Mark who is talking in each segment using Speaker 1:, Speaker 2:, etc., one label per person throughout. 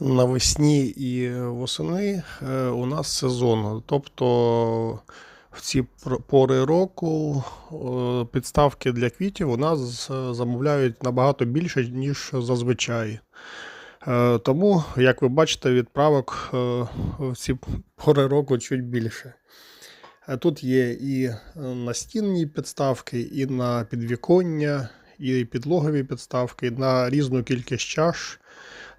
Speaker 1: навесні і восени е, у нас сезон. Тобто в ці пори року е, підставки для квітів у нас е, замовляють набагато більше, ніж зазвичай. Тому, як ви бачите, відправок в ці пори року чуть більше. Тут є і настінні підставки, і на підвіконня, і підлогові підставки, і на різну кількість чаш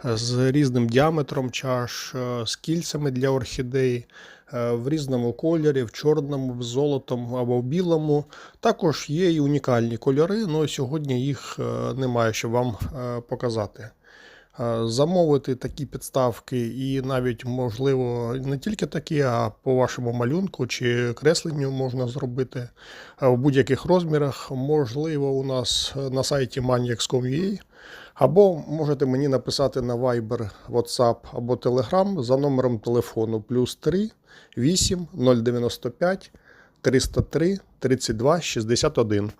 Speaker 1: з різним діаметром чаш, е, з кільцями для орхідей, е, в різному кольорі, в чорному, в золотому або в білому. Також є і унікальні кольори, але сьогодні їх е, немає, щоб вам показати. Е, Замовити такі підставки і навіть, можливо, не тільки такі, а по вашому малюнку чи кресленню можна зробити е, в будь-яких розмірах. Можливо, у нас е, на сайті maniacs.com.ua або можете мені написати на Viber, WhatsApp або Telegram за номером телефону плюс 3 8 095 303 32 61.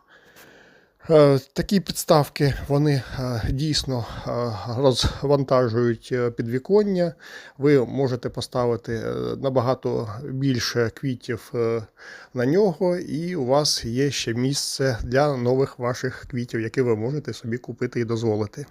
Speaker 1: Е, Такі підставки вони е, дійсно е, розвантажують підвіконня. Ви можете поставити набагато більше квітів на нього, і у вас є ще місце для нових ваших квітів, які ви можете собі купити і дозволити.